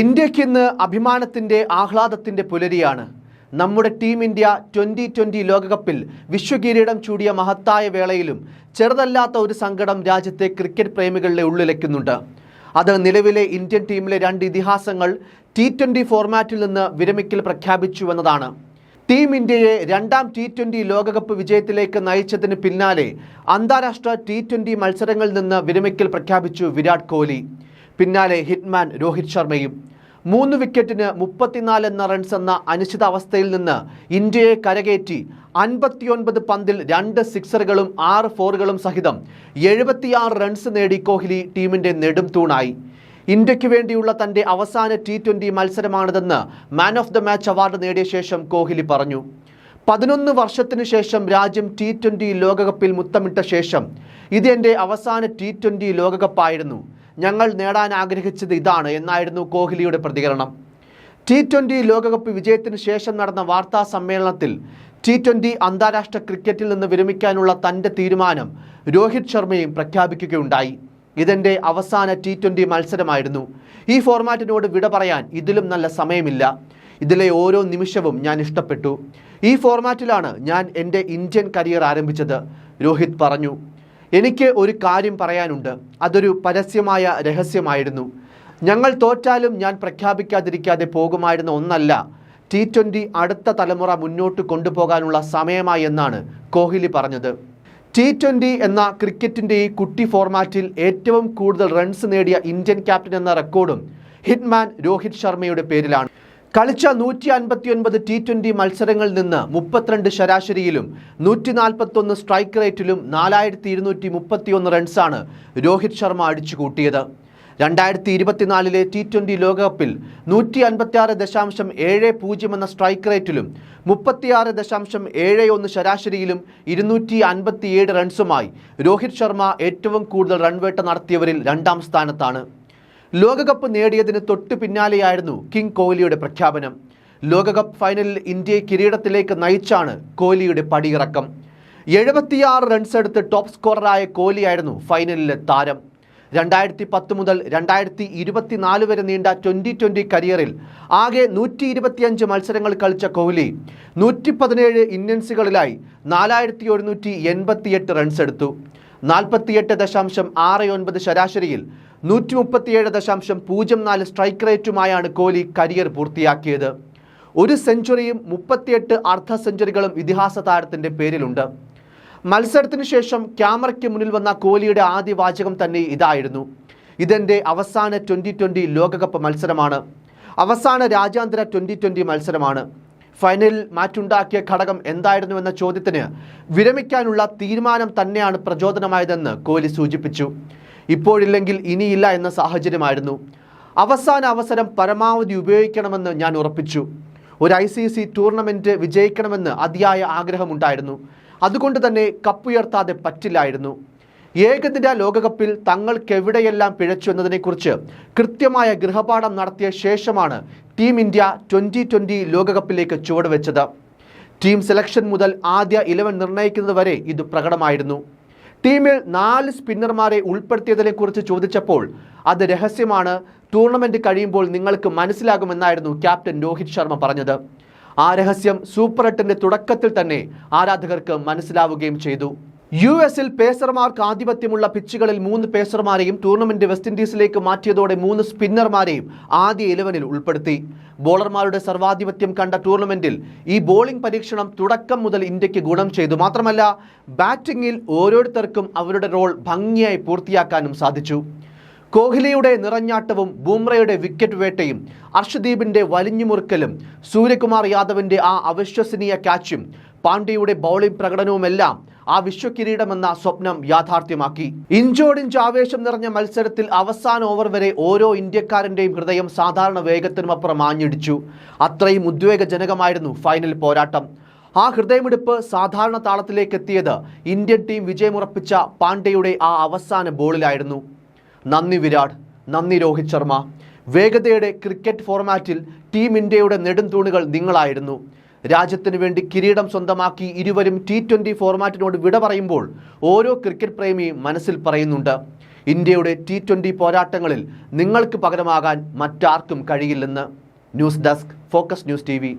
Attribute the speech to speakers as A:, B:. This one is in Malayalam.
A: ഇന്ത്യക്കിന്ന് അഭിമാനത്തിൻ്റെ ആഹ്ലാദത്തിൻ്റെ പുലരിയാണ് നമ്മുടെ ടീം ഇന്ത്യ ട്വൻ്റി ട്വൻ്റി ലോകകപ്പിൽ വിശ്വകിരീടം ചൂടിയ മഹത്തായ വേളയിലും ചെറുതല്ലാത്ത ഒരു സങ്കടം രാജ്യത്തെ ക്രിക്കറ്റ് പ്രേമികളുടെ ഉള്ളിലയ്ക്കുന്നുണ്ട് അത് നിലവിലെ ഇന്ത്യൻ ടീമിലെ രണ്ട് ഇതിഹാസങ്ങൾ ടി ട്വൻ്റി ഫോർമാറ്റിൽ നിന്ന് വിരമിക്കൽ പ്രഖ്യാപിച്ചു എന്നതാണ് ടീം ഇന്ത്യയെ രണ്ടാം ടി ട്വൻ്റി ലോകകപ്പ് വിജയത്തിലേക്ക് നയിച്ചതിന് പിന്നാലെ അന്താരാഷ്ട്ര ടി ട്വൻ്റി മത്സരങ്ങളിൽ നിന്ന് വിരമിക്കൽ പ്രഖ്യാപിച്ചു വിരാട് കോഹ്ലി പിന്നാലെ ഹിറ്റ്മാൻ രോഹിത് ശർമ്മയും മൂന്ന് വിക്കറ്റിന് മുപ്പത്തിനാല് എന്ന റൺസ് എന്ന അനിശ്ചിതാവസ്ഥയിൽ നിന്ന് ഇന്ത്യയെ കരകയറ്റി അൻപത്തിയൊൻപത് പന്തിൽ രണ്ട് സിക്സറുകളും ആറ് ഫോറുകളും സഹിതം എഴുപത്തിയാറ് റൺസ് നേടി കോഹ്ലി ടീമിൻ്റെ നെടും തൂണായി ഇന്ത്യക്ക് വേണ്ടിയുള്ള തൻ്റെ അവസാന ടി ട്വൻ്റി മത്സരമാണിതെന്ന് man of the match award നേടിയ ശേഷം കോഹ്ലി പറഞ്ഞു പതിനൊന്ന് വർഷത്തിനു ശേഷം രാജ്യം ടി ട്വൻ്റി ലോകകപ്പിൽ മുത്തമിട്ട ശേഷം ഇത് എൻ്റെ അവസാന ടി ട്വൻ്റി ലോകകപ്പായിരുന്നു ഞങ്ങൾ നേടാൻ ആഗ്രഹിച്ചത് ഇതാണ് എന്നായിരുന്നു കോഹ്ലിയുടെ പ്രതികരണം ടി ട്വൻ്റി ലോകകപ്പ് വിജയത്തിന് ശേഷം നടന്ന വാർത്താ സമ്മേളനത്തിൽ ടി ട്വൻ്റി അന്താരാഷ്ട്ര ക്രിക്കറ്റിൽ നിന്ന് വിരമിക്കാനുള്ള തൻ്റെ തീരുമാനം രോഹിത് ശർമ്മയും പ്രഖ്യാപിക്കുകയുണ്ടായി ഇതെൻ്റെ അവസാന ടി ട്വൻ്റി മത്സരമായിരുന്നു ഈ ഫോർമാറ്റിനോട് വിട പറയാൻ ഇതിലും നല്ല സമയമില്ല ഇതിലെ ഓരോ നിമിഷവും ഞാൻ ഇഷ്ടപ്പെട്ടു ഈ ഫോർമാറ്റിലാണ് ഞാൻ എൻ്റെ ഇന്ത്യൻ കരിയർ ആരംഭിച്ചത് രോഹിത് പറഞ്ഞു എനിക്ക് ഒരു കാര്യം പറയാനുണ്ട് അതൊരു പരസ്യമായ രഹസ്യമായിരുന്നു ഞങ്ങൾ തോറ്റാലും ഞാൻ പ്രഖ്യാപിക്കാതിരിക്കാതെ പോകുമായിരുന്ന ഒന്നല്ല ടി ട്വൻ്റി അടുത്ത തലമുറ മുന്നോട്ട് കൊണ്ടുപോകാനുള്ള സമയമായി എന്നാണ് കോഹ്ലി പറഞ്ഞത് ടി ട്വൻ്റി എന്ന ക്രിക്കറ്റിൻ്റെ ഈ കുട്ടി ഫോർമാറ്റിൽ ഏറ്റവും കൂടുതൽ റൺസ് നേടിയ ഇന്ത്യൻ ക്യാപ്റ്റൻ എന്ന റെക്കോർഡും ഹിറ്റ്മാൻ രോഹിത് ശർമ്മയുടെ പേരിലാണ് കളിച്ച നൂറ്റി അൻപത്തിയൊൻപത് ടി ട്വൻ്റി മത്സരങ്ങളിൽ നിന്ന് മുപ്പത്തിരണ്ട് ശരാശരിയിലും നൂറ്റി നാൽപ്പത്തൊന്ന് സ്ട്രൈക്ക് റേറ്റിലും നാലായിരത്തി ഇരുന്നൂറ്റി മുപ്പത്തിയൊന്ന് റൺസാണ് രോഹിത് ശർമ്മ അടിച്ചു കൂട്ടിയത് രണ്ടായിരത്തി ഇരുപത്തിനാലിലെ ടി ട്വൻ്റി ലോകകപ്പിൽ നൂറ്റി അൻപത്തിയാറ് ദശാംശം ഏഴ് പൂജ്യം എന്ന സ്ട്രൈക്ക് റേറ്റിലും മുപ്പത്തിയാറ് ദശാംശം ഏഴ് ഒന്ന് ശരാശരിയിലും ഇരുന്നൂറ്റി അൻപത്തിയേഴ് റൺസുമായി രോഹിത് ശർമ്മ ഏറ്റവും കൂടുതൽ റൺവേട്ട നടത്തിയവരിൽ രണ്ടാം സ്ഥാനത്താണ് ലോകകപ്പ് നേടിയതിന് തൊട്ടു പിന്നാലെയായിരുന്നു കിങ് കോഹ്ലിയുടെ പ്രഖ്യാപനം ലോകകപ്പ് ഫൈനലിൽ ഇന്ത്യയെ കിരീടത്തിലേക്ക് നയിച്ചാണ് കോഹ്ലിയുടെ പടിയിറക്കം എഴുപത്തിയാറ് റൺസ് എടുത്ത് ടോപ്പ് സ്കോററായ കോഹ്ലിയായിരുന്നു ഫൈനലിലെ താരം രണ്ടായിരത്തി പത്ത് മുതൽ രണ്ടായിരത്തി ഇരുപത്തിനാല് വരെ നീണ്ട ട്വൻ്റി ട്വൻ്റി കരിയറിൽ ആകെ നൂറ്റി ഇരുപത്തിയഞ്ച് മത്സരങ്ങൾ കളിച്ച കോഹ്ലി നൂറ്റി പതിനേഴ് ഇന്നിങ്സുകളിലായി നാലായിരത്തി ഒരുന്നൂറ്റി എൺപത്തിയെട്ട് റൺസ് എടുത്തു നാൽപ്പത്തിയെട്ട് ദശാംശം ആറ് ഒൻപത് ശരാശരിയിൽ നൂറ്റി മുപ്പത്തിയേഴ് ദശാംശം പൂജ്യം നാല് സ്ട്രൈക്ക് റേറ്റുമായാണ് കോഹ്ലി കരിയർ പൂർത്തിയാക്കിയത് ഒരു സെഞ്ചുറിയും മുപ്പത്തിയെട്ട് അർദ്ധ സെഞ്ചുറികളും ഇതിഹാസ താരത്തിൻ്റെ പേരിലുണ്ട് മത്സരത്തിന് ശേഷം ക്യാമറയ്ക്ക് മുന്നിൽ വന്ന കോഹ്ലിയുടെ ആദ്യ വാചകം തന്നെ ഇതായിരുന്നു ഇതെൻ്റെ അവസാന ട്വൻ്റി ട്വൻ്റി ലോകകപ്പ് മത്സരമാണ് അവസാന രാജ്യാന്തര ട്വൻ്റി ട്വൻ്റി മത്സരമാണ് ഫൈനലിൽ മാറ്റുണ്ടാക്കിയ ഘടകം എന്തായിരുന്നു എന്ന ചോദ്യത്തിന് വിരമിക്കാനുള്ള തീരുമാനം തന്നെയാണ് പ്രചോദനമായതെന്ന് കോഹ്ലി സൂചിപ്പിച്ചു ഇപ്പോഴില്ലെങ്കിൽ ഇനിയില്ല എന്ന സാഹചര്യമായിരുന്നു അവസാന അവസരം പരമാവധി ഉപയോഗിക്കണമെന്ന് ഞാൻ ഉറപ്പിച്ചു ഒരു ഐ സി സി ടൂർണമെൻറ്റ് വിജയിക്കണമെന്ന് അതിയായ ആഗ്രഹമുണ്ടായിരുന്നു അതുകൊണ്ട് തന്നെ കപ്പുയർത്താതെ പറ്റില്ലായിരുന്നു ഏകദിന ലോകകപ്പിൽ തങ്ങൾക്കെവിടെയെല്ലാം പിഴച്ചു എന്നതിനെക്കുറിച്ച് കൃത്യമായ ഗൃഹപാഠം നടത്തിയ ശേഷമാണ് ടീം ഇന്ത്യ ട്വൻ്റി ട്വൻ്റി ലോകകപ്പിലേക്ക് ചുവടുവെച്ചത് ടീം സെലക്ഷൻ മുതൽ ആദ്യ ഇലവൻ നിർണ്ണയിക്കുന്നത് വരെ ഇത് പ്രകടമായിരുന്നു ടീമിൽ നാല് സ്പിന്നർമാരെ ഉൾപ്പെടുത്തിയതിനെക്കുറിച്ച് ചോദിച്ചപ്പോൾ അത് രഹസ്യമാണ് ടൂർണമെന്റ് കഴിയുമ്പോൾ നിങ്ങൾക്ക് മനസ്സിലാകുമെന്നായിരുന്നു ക്യാപ്റ്റൻ രോഹിത് ശർമ്മ പറഞ്ഞത് ആ രഹസ്യം സൂപ്പർ എട്ടിന്റെ തുടക്കത്തിൽ തന്നെ ആരാധകർക്ക് മനസ്സിലാവുകയും ചെയ്തു യു എസിൽ പേസർമാർക്ക് ആധിപത്യമുള്ള പിച്ചുകളിൽ മൂന്ന് പേസർമാരെയും ടൂർണമെന്റ് വെസ്റ്റ് ഇൻഡീസിലേക്ക് മാറ്റിയതോടെ മൂന്ന് സ്പിന്നർമാരെയും ആദ്യ ഇലവനിൽ ഉൾപ്പെടുത്തി ബോളർമാരുടെ സർവാധിപത്യം കണ്ട ടൂർണമെന്റിൽ ഈ ബോളിംഗ് പരീക്ഷണം തുടക്കം മുതൽ ഇന്ത്യക്ക് ഗുണം ചെയ്തു മാത്രമല്ല ബാറ്റിംഗിൽ ഓരോരുത്തർക്കും അവരുടെ റോൾ ഭംഗിയായി പൂർത്തിയാക്കാനും സാധിച്ചു കോഹ്ലിയുടെ നിറഞ്ഞാട്ടവും ബൂംറയുടെ വിക്കറ്റ് വേട്ടയും വലിഞ്ഞു വലിഞ്ഞുമുറുക്കലും സൂര്യകുമാർ യാദവിന്റെ ആ അവിശ്വസനീയ ക്യാച്ചും പാണ്ഡ്യയുടെ ബൗളിംഗ് പ്രകടനവുമെല്ലാം ആ വിശ്വകിരീടമെന്ന സ്വപ്നം യാഥാർത്ഥ്യമാക്കി ഇഞ്ചോടിഞ്ച് ആവേശം നിറഞ്ഞ മത്സരത്തിൽ അവസാന ഓവർ വരെ ഓരോ ഇന്ത്യക്കാരൻ്റെയും ഹൃദയം സാധാരണ വേഗത്തിനുമപ്പുറം ആഞ്ഞിടിച്ചു അത്രയും ഉദ്വേഗജനകമായിരുന്നു ഫൈനൽ പോരാട്ടം ആ ഹൃദയമിടിപ്പ് സാധാരണ താളത്തിലേക്ക് എത്തിയത് ഇന്ത്യൻ ടീം വിജയമുറപ്പിച്ച പാണ്ഡ്യയുടെ ആ അവസാന ബോളിലായിരുന്നു നന്ദി വിരാട് നന്ദി രോഹിത് ശർമ്മ വേഗതയുടെ ക്രിക്കറ്റ് ഫോർമാറ്റിൽ ടീം ഇന്ത്യയുടെ നെടുംതൂണുകൾ നിങ്ങളായിരുന്നു രാജ്യത്തിന് വേണ്ടി കിരീടം സ്വന്തമാക്കി ഇരുവരും ടി ട്വൻ്റി ഫോർമാറ്റിനോട് വിട പറയുമ്പോൾ ഓരോ ക്രിക്കറ്റ് പ്രേമിയും മനസ്സിൽ പറയുന്നുണ്ട് ഇന്ത്യയുടെ ടി ട്വൻ്റി പോരാട്ടങ്ങളിൽ നിങ്ങൾക്ക് പകരമാകാൻ മറ്റാർക്കും കഴിയില്ലെന്ന് news desk focus news T